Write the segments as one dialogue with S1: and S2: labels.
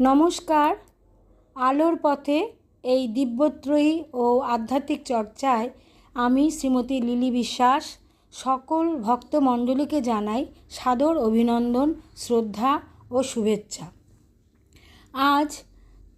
S1: নমস্কার। আলোর পথে এই দিব্যত্রয়ী ও আধ্যাত্মিক চর্চায় আমি শ্রীমতী লিলি বিশ্বাস। সকল ভক্তমণ্ডলীকে জানাই সাদর অভিনন্দন, শ্রদ্ধা ও শুভেচ্ছা। আজ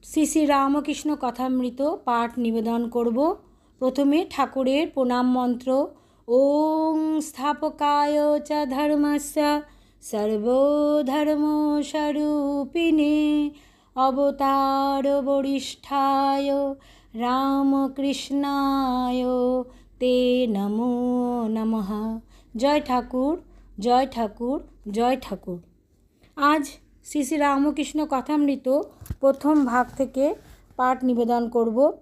S1: শ্রী শ্রী রামকৃষ্ণ কথামৃত পাঠ নিবেদন করব। প্রথমে ঠাকুরের প্রণাম মন্ত্র, ওং স্থাপকায় চ ধর্মস্য, সর্বধর্মস্বরূপিণে অবতার বরিষ্ঠায়, রামকৃষ্ণায়, তে নমো নমঃ। জয় ঠাকুর জয় ঠাকুর জয় ঠাকুর। আজ শ্রী শ্রী রামকৃষ্ণ কথামৃত প্রথম ভাগ থেকে পাঠ নিবেদন করব।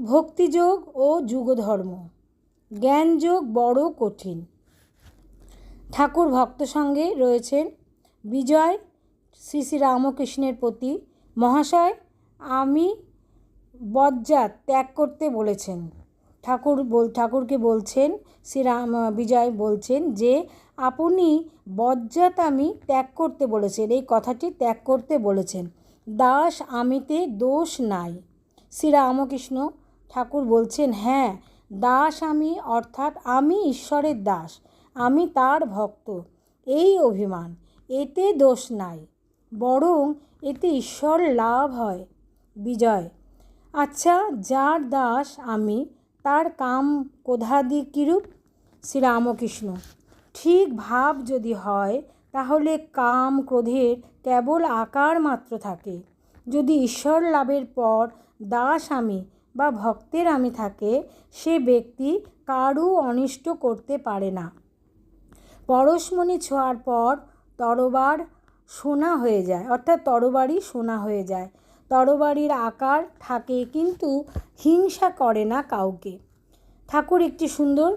S1: ভক্তিযোগ ও যুগধর্ম। জ্ঞানযোগ বড় কঠিন। ঠাকুর ভক্ত সঙ্গে রয়েছেন বিজয় শ্রী শ্রী রামকৃষ্ণের প্রতি, মহাশয়, আমি বজ্জাত ত্যাগ করতে বলেছেন। ঠাকুর বল, ঠাকুরকে বলছেন শ্রীরাম বিজয় বলছেন যে, আপনি বজ্জাত আমি ত্যাগ করতে বলেছেন, এই কথাটি ত্যাগ করতে বলেছেন। দাস আমিতে দোষ নাই। শ্রীরামকৃষ্ণ ঠাকুর বলছেন হ্যাঁ দাস আমি, অর্থাৎ আমি ঈশ্বরের দাস, আমি তার ভক্ত। এই অভিমান, এতে দোষ নাই। বরং এতে ঈশ্বর লাভ হয়। বিজয়। আচ্ছা যার দাস আমি, তার কাম কোধাদি কিরূপ? শ্রীরামকৃষ্ণ। ঠিক ভাব যদি হয়, তাহলে কাম ক্রোধের কেবল আকার মাত্র থাকে। যদি ঈশ্বর লাভের পর দাস আমি বা ভক্তের আমি থাকে, সে ব্যক্তি কারু অনিষ্ট করতে পারে না। পরশমণি ছোঁয়ার পর তরবার সোনা হয়ে যায়, অর্থাৎ তরবারি সোনা হয়ে যায়। তরবারির আকার থাকে কিন্তু হিংসা করে না কাউকে। ঠাকুর একটি সুন্দর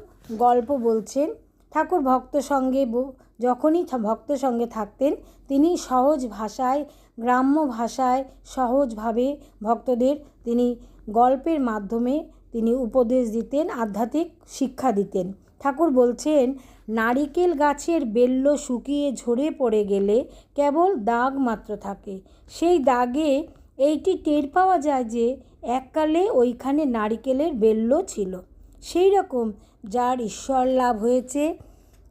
S1: গল্প বলছেন। ঠাকুর ভক্ত সঙ্গে যখনই ভক্ত সঙ্গে থাকতেন, তিনি সহজ ভাষায়, গ্রাম্য ভাষায় সহজভাবে ভক্তদের, তিনি গল্পের মাধ্যমে তিনি উপদেশ দিতেন, আধ্যাত্মিক শিক্ষা দিতেন। ঠাকুর বলছেন, নারিকেল গাছের বেল্ল শুকিয়ে ঝরে পড়ে গেলে কেবল দাগ মাত্র থাকে। সেই দাগে এইটি টের পাওয়া যায় যে এককালে ওইখানে নারিকেলের বেল্ল ছিল। সেই রকম যার ঈশ্বর লাভ হয়েছে,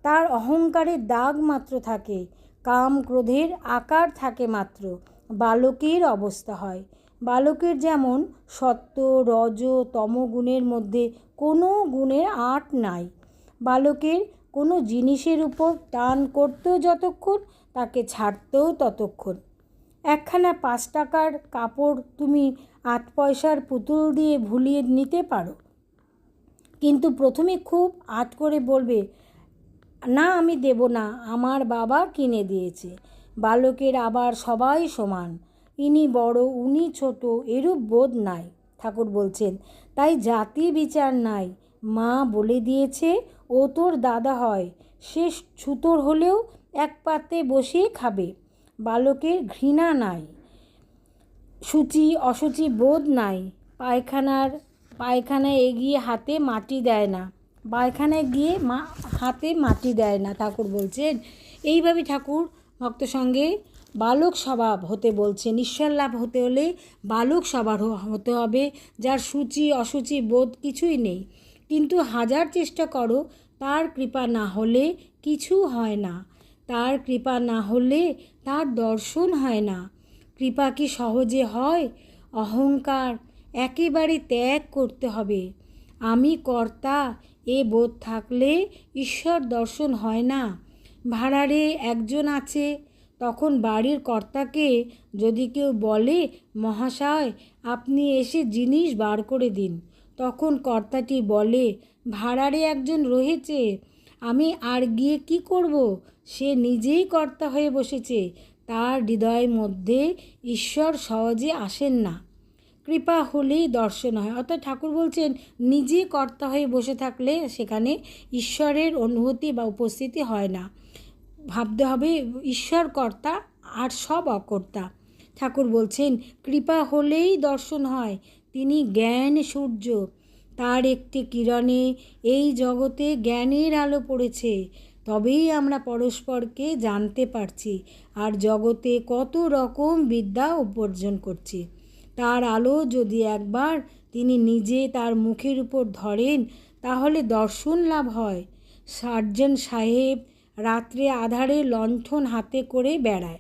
S1: তার অহংকারের দাগ মাত্র থাকে। কাম ক্রোধের আকার থাকে মাত্র। বালকের অবস্থা হয়। বালকের যেমন সত্য, রজ, তমগুণের মধ্যে কোনো গুণের আট নাই। বালকের কোনো জিনিসের উপর টান করতেও যতক্ষণ, তাকে ছাড়তেও ততক্ষণ। একখানা পাঁচ টাকার কাপড় তুমি আট পয়সার পুতুল দিয়ে ভুলিয়ে নিতে পারো। কিন্তু প্রথমে খুব আট করে বলবে, না, আমি দেব না, আমার বাবা কিনে দিয়েছে। বালকের আবার সবাই সমান। ইনি বড়, উনি ছোট, এরূপ বোধ নাই। ঠাকুর বলছেন, তাই জাতি বিচার নাই। মা বলে দিয়েছে ও তোর দাদা হয়। সে ছুতোর হলেও এক পাতে বসিয়ে খাবে। বালকের ঘৃণা নাই। সূচি অসুচি বোধ নাই। পায়খানার, পায়খানায় এগিয়ে হাতে মাটি দেয় না। পায়খানায় গিয়ে মা, হাতে মাটি দেয় না, ঠাকুর বলছেন। এইভাবে ঠাকুর ভক্ত সঙ্গে বালক স্বভাব হতে বলছে। ঈশ্বর লাভ হতে হলে বালক স্বভাব হতে হবে, যার সূচি অসুচি বোধ কিছুই নেই। কিন্তু হাজার চেষ্টা করো, তার কৃপা না হলে কিছু হয় না। তার কৃপা না হলে তার দর্শন হয় না। কৃপা কি সহজে হয়? অহংকার একেবারে ত্যাগ করতে হবে। আমি কর্তা, এ বোধ থাকলে ঈশ্বর দর্শন হয় না। ভাড়ারে একজন আছে, তখন বাড়ির কর্তাকে যদি কেউ বলে, মহাশয়, আপনি এসে জিনিস বার করে দিন। তখন কর্তাটি বলে, ভাড়ারে একজন রয়েছে, আমি আর গিয়ে কি করব? সে নিজেই কর্তা হয়ে বসেছে, তার হৃদয়ের মধ্যে ঈশ্বর সহজে আসেন না। কৃপা হলেই দর্শন হয়। অর্থাৎ ঠাকুর বলছেন, নিজে কর্তা হয়ে বসে থাকলে সেখানে ঈশ্বরের অনুভূতি বা উপস্থিতি হয় না। ভাবতে হবে ঈশ্বর কর্তা আর সব অকর্তা। ঠাকুর বলছেন, কৃপা হলেই দর্শন হয়। তিনি জ্ঞান সূর্য। তার একটি কিরণে এই জগতে জ্ঞানের আলো পড়েছে। তবেই আমরা পরস্পরকে জানতে পারছি আর জগতে কত রকম বিদ্যা উপার্জন করছি। তার আলো যদি একবার তিনি নিজে তার মুখের উপর ধরেন, তাহলে দর্শন লাভ হয়। সার্জন সাহেব রাত্রে আধারে লণ্ঠন হাতে করে বেড়ায়।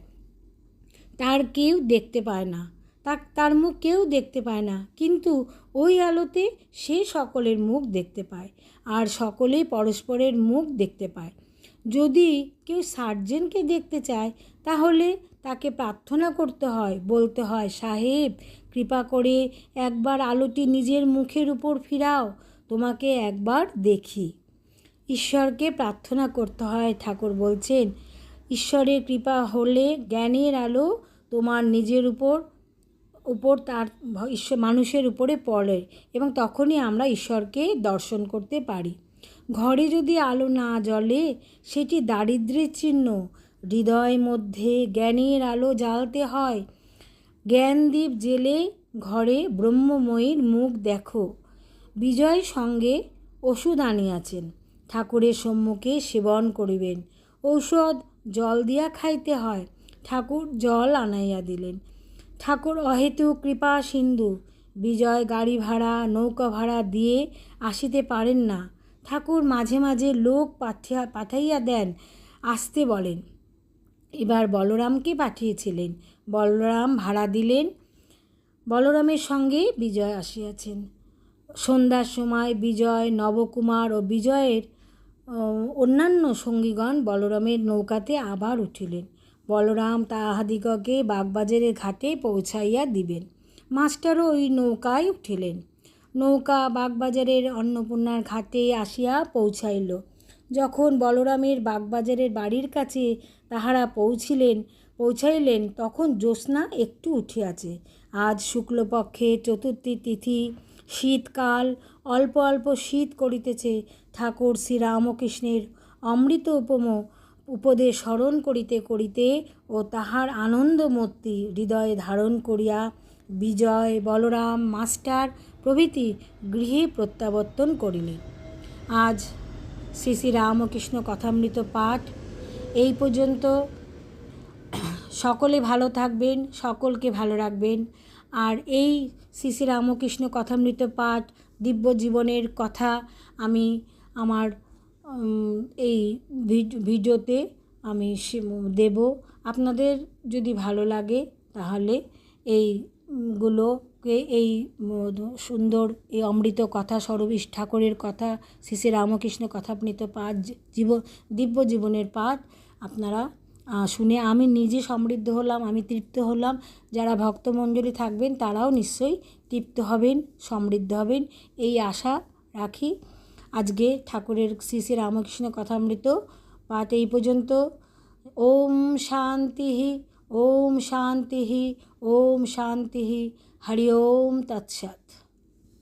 S1: তার কেউ দেখতে পায় না। তার তার মুখ কেউ দেখতে পায় না। কিন্তু ওই আলোতে সে সকলের মুখ দেখতে পায় আর সকলেই পরস্পরের মুখ দেখতে পায়। যদি কেউ সার্জেনকে দেখতে চায়, তাহলে তাকে প্রার্থনা করতে হয়, বলতে হয়, সাহেব, কৃপা করে একবার আলোটি নিজের মুখের উপর ফিরাও, তোমাকে একবার দেখি। ঈশ্বরকে প্রার্থনা করতে হয়, ঠাকুর বলছেন, ঈশ্বরের কৃপা হলে জ্ঞানের আলো তোমার নিজের উপর উপর তার ঈশ্বর, মানুষের উপরে পড়ে এবং তখনই আমরা ঈশ্বরকে দর্শন করতে পারি। ঘরে যদি আলো না জ্বলে, সেটি দারিদ্র্যের চিহ্ন। হৃদয় মধ্যে জ্ঞানের আলো জ্বালতে হয়। জ্ঞানদীপ জেলে ঘরে ব্রহ্মময়ীর মুখ দেখো। বিজয় সঙ্গে ওষুধ আনিয়াছেন। ঠাকুরের সম্মুখে সেবন করিবেন। ঔষধ জল দিয়া খাইতে হয়। ঠাকুর জল আনাইয়া দিলেন। ঠাকুর অহেতু কৃপা সিন্ধু। বিজয় গাড়ি ভাড়া, নৌকা ভাড়া দিয়ে আসিতে পারেন না। ঠাকুর মাঝে মাঝে লোক পাঠিয়া, পাঠাইয়া দেন, আসতে বলেন। এবার বলরামকে পাঠিয়েছিলেন। বলরাম ভাড়া দিলেন। বলরামের সঙ্গে বিজয় আসিয়াছেন। সন্ধ্যার সময় বিজয়, নবকুমার ও বিজয়ের অন্যান্য সঙ্গীগণ বলরামের নৌকাতে আবার উঠিলেন। বলরাম তাহাদিগকে বাগবাজারের ঘাটে পৌঁছাইয়া দিবেন। মাস্টারও ওই নৌকায় উঠিলেন। নৌকা বাগবাজারের অন্নপূর্ণার ঘাটে আসিয়া পৌঁছাইল। যখন বলরামের বাগবাজারের বাড়ির কাছে তাহারা পৌঁছিলেন, পৌঁছাইলেন, তখন জ্যোৎস্না একটু উঠিয়াছে। আজ শুক্লপক্ষে চতুর্থী তিথি, শীতকাল, অল্প অল্প শীত করিতেছে ঠাকুর শ্রীরামকৃষ্ণের অমৃত উপম উপদেশ স্মরণ করিতে করিতে ও তাহার আনন্দমূর্তি হৃদয়ে ধারণ করিয়া বিজয় বলরাম, মাস্টার প্রভৃতি গৃহে প্রত্যাবর্তন করিলেন। আজ শ্রী শ্রী রামকৃষ্ণ কথামৃত পাঠ। এই পর্যন্ত সকলে ভালো থাকবেন, সকলকে ভালো রাখবেন। আর এই শ্রী শ্রী রামকৃষ্ণ কথামৃত পাঠ দিব্য জীবনের কথা আমি আমার এই ভিডিওতে আমি দেব। আপনাদের যদি ভালো লাগে তাহলে এইগুলোকে এই সুন্দর, এই অমৃত কথা, সরবীশ ঠাকুরের কথা, শ্রী শ্রী রামকৃষ্ণ কথামৃত পাঠ জীবন দিব্য জীবনের পাঠ আপনারা শুনে আমি নিজে সমৃদ্ধ হলাম, আমি তৃপ্ত হলাম। যারা ভক্তমণ্ডলী থাকবেন তারাও নিশ্চয়ই তৃপ্ত হবেন, সমৃদ্ধ হবেন। এই আশা রাখি আজকে ঠাকুরের শ্রী শ্রী রামকৃষ্ণ কথামৃত। পাঠ এই পর্যন্ত। ওম শান্তি ওম শান্তি ওম শান্তি হরি ওম তৎসৎ।